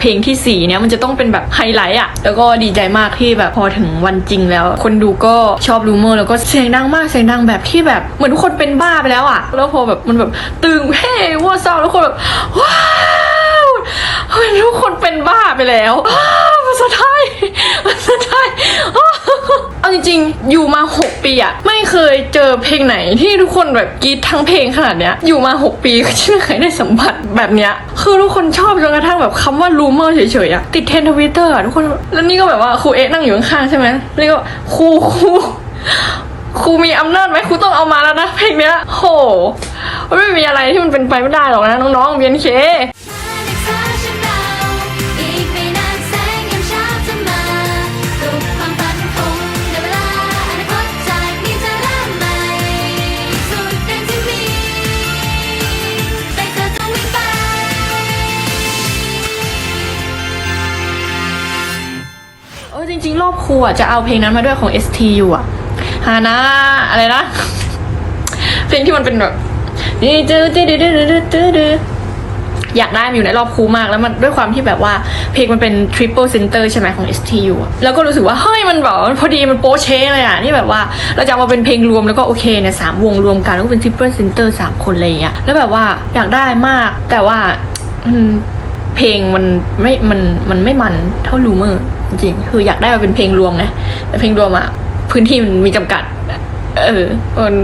เพลงที่สี่เนี้ยมันจะต้องเป็นแบบไฮไลท์อะแล้วก็ดีใจมากที่แบบพอถึงวันจริงแล้ว คนดูก็ชอบรูเมอร์แล้วก็เสียงดังมากเสียงดังแบบที่แบบเหมือนทุกคนเป็นบ้าไปแล้วอะแล้วพอแบบมันแบบตึงเฮ้ว่าเศร้าแล้วคนแบบว้าวเฮ้ยทุกคนเป็นบ้าไปแล้วว้าวภาษาไทยภาษาไทยอ้าวเอาจ ริงๆ อยู่มา 6 ปีอะไม่เคยเจอเพลงไหนที่ทุกคนแบบกรีดทั้งเพลงขนาดเนี้ย อยู่มา 6 ปีก็ไม่เคยได้สัมผัสแบบเนี้ย คือทุกคนชอบจนกระทั่งแบบคำว่ารูเมอร์เฉยๆอะติดเทรนทวิตเตอร์อะทุกคน แล้วนี่ก็แบบว่าครูเอะนั่งอยู่ข้างๆใช่ไหมนี่ก็ครูครูครูมีอำนาจไหมครูต้องเอามาแล้วนะเพลงเนี้ยโหมันไม่มีอะไรที่มันเป็นไปไม่ได้หรอกนะน้องๆเบียนเค อะจะเอาเพลงนั้นมาด้วยของ STU อะฮานาอะไรนะ เพลงที่มันเป็นแบบอยากได้มันอยู่ในรอบคูมาก แล้วมันด้วยความที่แบบว่าเพลงมันเป็น triple center ใช่ไหมของ STU อะแล้วก็รู้สึกว่า เฮ้ย มันแบบพอดีมันโป๊เชเลยอะ นี่แบบว่าเราจะมาเป็นเพลงรวมแล้วก็โอเคเนี่ยสามวงรวมกัน แล้วก็เป็น triple center สามคนเลยอะแล้วแบบว่าอยากได้มากแต่ว่า เพลงมันไม่มันมันไม่มันเท่าลูเมอร์จริงคืออยากได้มาเป็นเพลงรวมนะแต่เพลงรวมอะพื้นที่มันมีจำกัด เออมัน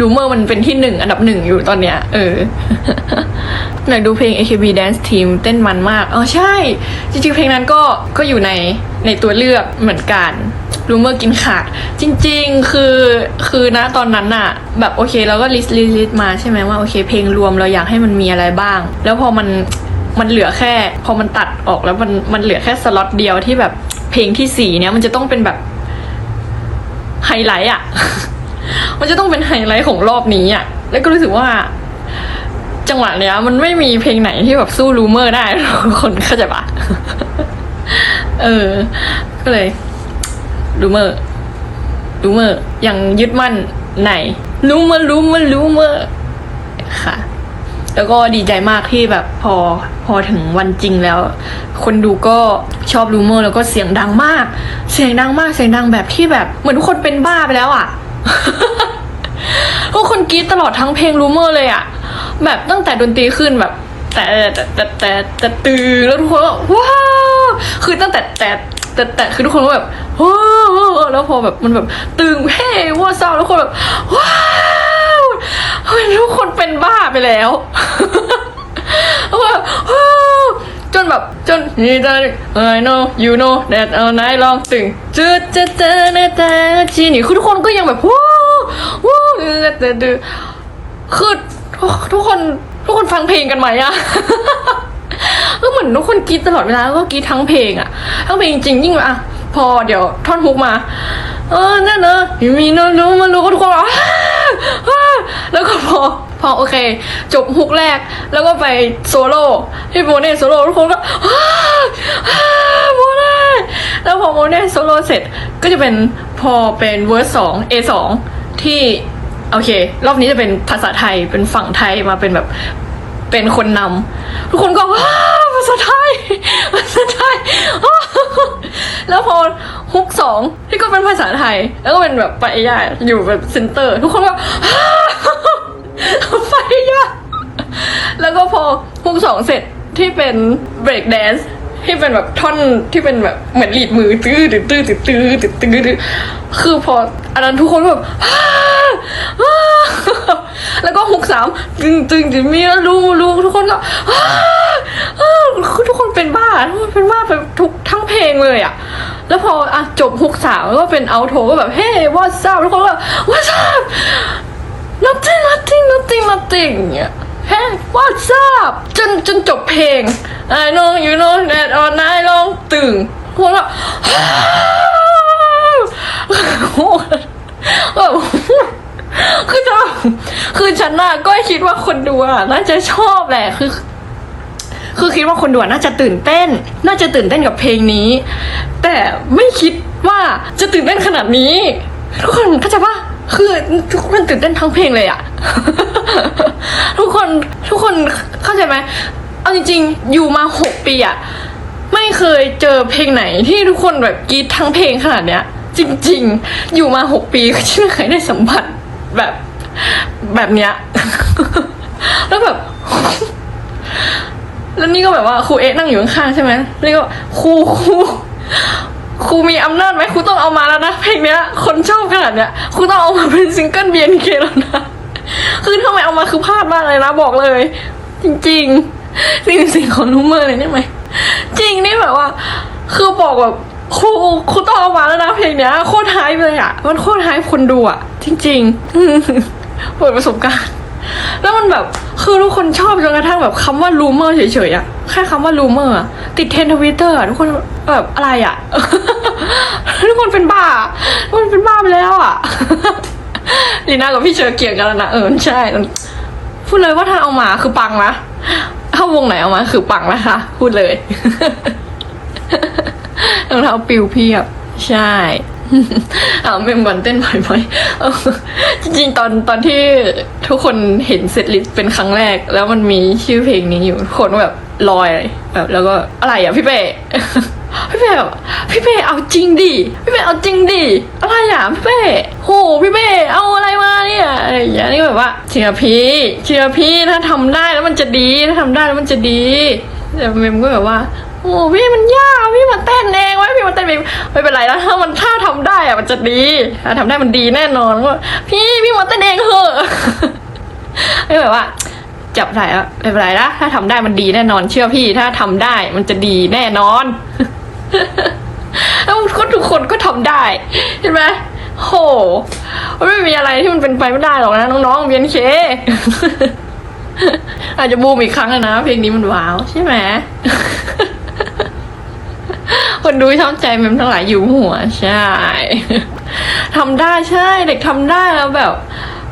ลูเมอร์มันเป็นที่หนึ่งอันดับหนึ่งอยู่ตอนเนี้ย เอออยากดูเพลง AKB Dance Team เต้นมันมากอ๋อใช่ จริงๆ เพลงนั้นก็ก็อยู่ในในตัวเลือกเหมือนกันลูเมอร์กินขาด จริง ๆ คือคือนะตอนนั้นอะแบบโอเคเราก็ลิสต์ลิสต์มาใช่ไหมว่าโอเคเพลงรวมเราอยากให้มันมีอะไรบ้าง แล้วพอมัน มันเหลือแค่ พอมันตัดออกแล้วมันมันเหลือแค่สล็อตเดียวที่แบบเพลงที่สี่เนี้ยมันจะต้องเป็นแบบไฮไลท์อะ มันจะต้องเป็นไฮไลท์ของรอบนี้อะ แล้วก็รู้สึกว่า จังหวะเนี้ย มันไม่มีเพลงไหนที่แบบสู้รูเมอร์ได้ทุกคนเข้าใจปะเออ ก็เลยรูเมอร์รูเมอร์ยังยึดมั่นในรูเมอร์รูเมอร์รูเมอร์ค่ะ แล้วก็ดีใจมากที่แบบพอพอถึงวันจริงแล้ว คนดูก็ชอบรูเมอร์แล้วก็เสียงดังมาก เสียงดังมากเสียงดังแบบที่แบบเหมือนทุกคนเป็นบ้าไปแล้วอะ่ะทุกคนกรี๊ดตลอดทั้งเพลงรูเมอร์เลยอะ่ะ แบบตั้งแต่ดนตรีขึ้นแบบ แต่แต่แต่แต่แต่ตือแล้วทุกคนก็ว้าวคือตั้งแต่แต่แต่แต่คือทุกคนก็แบบว้าวแล้วพอแบบมันแบบตึงเฮ้ว่าเศร้าแล้วคนแบบว้าว ทุกคนเป็นบ้าไปแล้วแบบจนแบบจนนี่จะ I know you know that all night long ตึงจืดจืดจืดจืดจืดจีนี่คือทุกคนก็ยังแบบว้าวว้าวแต่ดือคือทุกคนทุกคนฟังเพลงกันไหมอะก็เหมือนทุกคนกีดตลอดเวลาแล้วก็กีดทั้งเพลงอะทั้งเพลงจริงยิ่งแบบอะพอเดี๋ยวท่อนฮุกมา เออนั่นเนอะมีโนรู้มารู้ก็ทุกคนอ้าอ้า แล้วก็พอพอโอเค จบฮุกแรก แล้วก็ไปโซโล่ที่โมเน่โซโล่ทุกคนก็อ้าอ้าโมเน่แล้วพอโมเน่โซโล่เสร็จก็จะเป็นพอเป็นเวอร์สอง A สองที่โอเค รอบนี้จะเป็นภาษาไทยเป็นฝั่งไทยมาเป็นแบบเป็นคนนำทุกคนก็ภาษาไทยภาษาไทยแล้วพอ ฮุกสองที่ก็เป็นภาษาไทย แล้วก็เป็นแบบปายาอยู่แบบเซนเตอร์ ทุกคนก็ไปายาแล้วก็พอฮุกสองเสร็จที่เป็นเบรกแดนซ์ที่เป็นแบบท่อนที่เป็นแบบเหมือนหลีดมือตื้อตื้อตื้อตื้อตื้อตื้อคือพออันนั้นทุกคนแบบแล้วก็หกสามจึงจึงจะมีลูลูทุกคนก็คือทุกคนเป็นบ้าทุกคนเป็นบ้าไปทุกทั้งเพลงเลยอะ แล้วพออะจบฮุกสามก็เป็นเอาโทก็แบบเฮ้ว่าทราบทุกคนก็ว่าทราบ nothing nothing nothing nothing เงี้ยเฮ้ what's up จนจนจบเพลง I know you know that all night long ตึงคนก็แบบคือจะคือฉันน่ะก็คิดว่าคนดูอะน่าจะชอบแหละคือ คือคิดว่าคนดูน่าจะตื่นเต้น น่าจะตื่นเต้นกับเพลงนี้ แต่ไม่คิดว่าจะตื่นเต้นขนาดนี้ ทุกคนเข้าใจปะคือทุกคนตื่นเต้นทั้งเพลงเลยอะทุกคนทุกคนเข้าใจไหมเอาจริงๆ อยู่มาหกปีอะไม่เคยเจอเพลงไหนที่ทุกคนแบบกรีดทั้งเพลงขนาดเนี้ย จริง ๆ อยู่มาหกปีก็ไม่เคยได้สัมผัสแบบแบบเนี้ย แล้วแบบ แล้วนี่ก็แบบว่าครูเอ๊ะนั่งอยู่ข้างๆใช่ไหมนี่ก็ครูครูครูมีอำนาจไหมครูต้องเอามาแล้วนะเพลงเนี้ย คนชอบขนาดเนี้ยครูต้องเอามาเป็นซิงเกิล BNK แล้วนะคือทำไมเอามาคือพลาดมากเลยนะบอกเลย จริงๆสิ่งสิ่งของนูเมอร์เลยได้ไหมจริงนี่แบบว่า คือบอกแบบครูครูต้องเอามาแล้วนะเพลงเนี้ยโคตรไฮป์เลยอะ มันโคตรไฮป์คนดูอะ จริงๆเปิดประสบการณ์ แล้วมันแบบ คือทุกคนชอบจนกระทั่งแบบคำว่า rumor เฉยๆอะแค่คำว่า rumor อะติดเทรนทวิตเตอร์ทุกคนแบบอะไรอะทุกคนเป็นบ้าทุกคนเป็นบ้าไปแล้วอะลีน่ากับพี่เชอเกียงกันแล้วนะเออใช่พูดเลยว่าถ้าเอามาคือปังนะถ้าวงไหนเอามาคือปังนะคะ พูดเลยรองเท้าปิวเพียบ ใช่ อาเมมวันเต้นบ่อยๆเออจริงๆตอนตอนที่ทุกคนเห็นเซตลิสเป็นครั้งแรก แล้วมันมีชื่อเพลงนี้อยู่ทุกคนก็แบบลอยแบบแล้วก็อะไรอะพี่เป้พี่เป้แบบพี่เป้เอาจริงดิพี่เป้เอาจริงดิอะไรอะพี่เป้โหพี่เป้เอาอะไรมาเนี่ยอะไรอย่างเงี้ยนี่แบบว่าเชื่อพี่เชื่อพี่ถ้าทำได้แล้วมันจะดีถ้าทำได้แล้วมันจะดีแต่เมมก็แบบว่าโอ้พี่มันยากพี่มาเต้นเอง ไม่เป็นไรแล้วถ้ามันถ้าทำได้อะมันจะดีถ้าทำได้มันดีแน่นอนก็พี่พี่มาเต้นเองเถอะไม่แบบว่า จับไหลอะไม่เป็นไรนะถ้าทำได้มันดีแน่นอน เชื่อพี่ถ้าทำได้มันจะดีแน่นอนแล้วก็ทุกคนก็ทำได้ เห็นไหมโหไม่มีอะไรที่มันเป็นไปไม่ได้หรอกนะน้องๆเบียนเคอาจจะบูมอีกครั้งนะเพลงนี้มันว้าวใช่ไหม คนดูชอบใจเมมทั้งหลายอยู่หัวใช่ทำได้ใช่ เด็กทำได้แล้วแบบ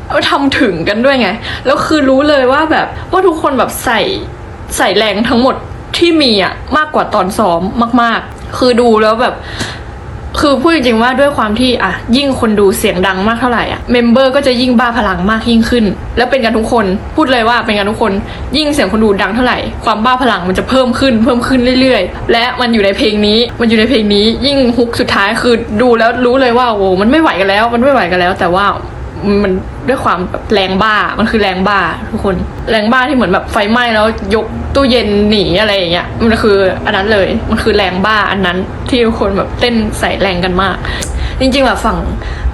เอาทำถึงกันด้วยไง แล้วคือรู้เลยว่าแบบว่าทุกคนแบบใส่ใส่แรงทั้งหมดที่มีอะมากกว่าตอนซ้อมมาก ๆ คือดูแล้วแบบ คือพูดจริงๆว่าด้วยความที่อะยิ่งคนดูเสียงดังมากเท่าไหร่อะเมมเบอร์ก็จะยิ่งบ้าพลังมากยิ่งขึ้น แล้วเป็นกันทุกคนพูดเลยว่าเป็นกันทุกคน ยิ่งเสียงคนดูดังเท่าไหร่ ความบ้าพลังมันจะเพิ่มขึ้นเพิ่มขึ้นเรื่อยๆ และมันอยู่ในเพลงนี้มันอยู่ในเพลงนี้ยิ่งฮุกสุดท้ายคือดูแล้วรู้เลยว่าโอ้มันไม่ไหวกันแล้ว มันไม่ไหวกันแล้ว แต่ว่า มันด้วยความแบบแรงบ้ามันคือแรงบ้าทุกคน แรงบ้าที่เหมือนแบบไฟไหม้แล้วยกตู้เย็นหนีอะไรอย่างเงี้ยมันคืออันนั้นเลยมันคือแรงบ้าอันนั้นที่ทุกคนแบบเต้นใส่แรงกันมาก จริงๆแบบฝั่ง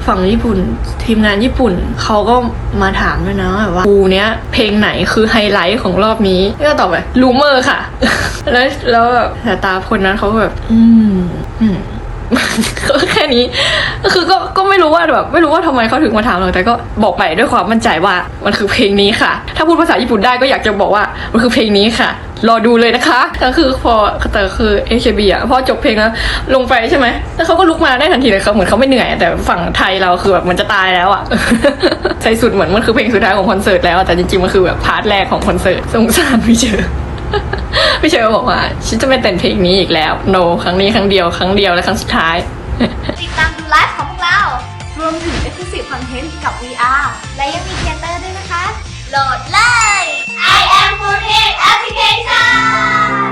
ฝั่งญี่ปุ่น ทีมงานญี่ปุ่นเขาก็มาถามด้วยนะแบบว่าปูเนี้ยเพลงไหนคือไฮไลท์ของรอบนี้ก็ตอบไปลูเมอร์ค่ะ แล้วแล้วแบบแต่ตาคนนั้นเขาแบบ อืมอืม แค่นี้คือก็ก็ไม่รู้ว่าแบบไม่รู้ว่าทำไมเขาถึงมาถามเราแต่ก็บอกไปด้วยความมั่นใจว่ามันคือเพลงนี้ค่ะ ถ้าพูดภาษาญี่ปุ่นได้ก็อยากจะบอกว่ามันคือเพลงนี้ค่ะ รอดูเลยนะคะก็คือพอแต่คือ AKB อะพอจบเพลงแล้วลงไปใช่ไหมแล้วเขาก็ลุกมาได้ทันทีเลยเขาเหมือนเขาไม่เหนื่อย แต่ฝั่งไทยเราคือแบบมันจะตายแล้วอะใส่สุดเหมือนมันคือเพลงสุดท้ายของคอนเสิร์ตแล้วแต่จริงๆมันคือแบบพาร์ทแรกของคอนเสิร์ตสงสารพี่เชอ พี่เชอบอกว่าฉันจะไม่แต่งเพลงนี้อีกแล้ว no ครั้งนี้ครั้งเดียวครั้งเดียวและครั้งสุดท้าย ติดตามดูไลฟ์ของพวกเรา รวมถึง Exclusive Content กับ VR และยังมีเทเตอร์ด้วยนะคะ โหลดเลย I am 4 Application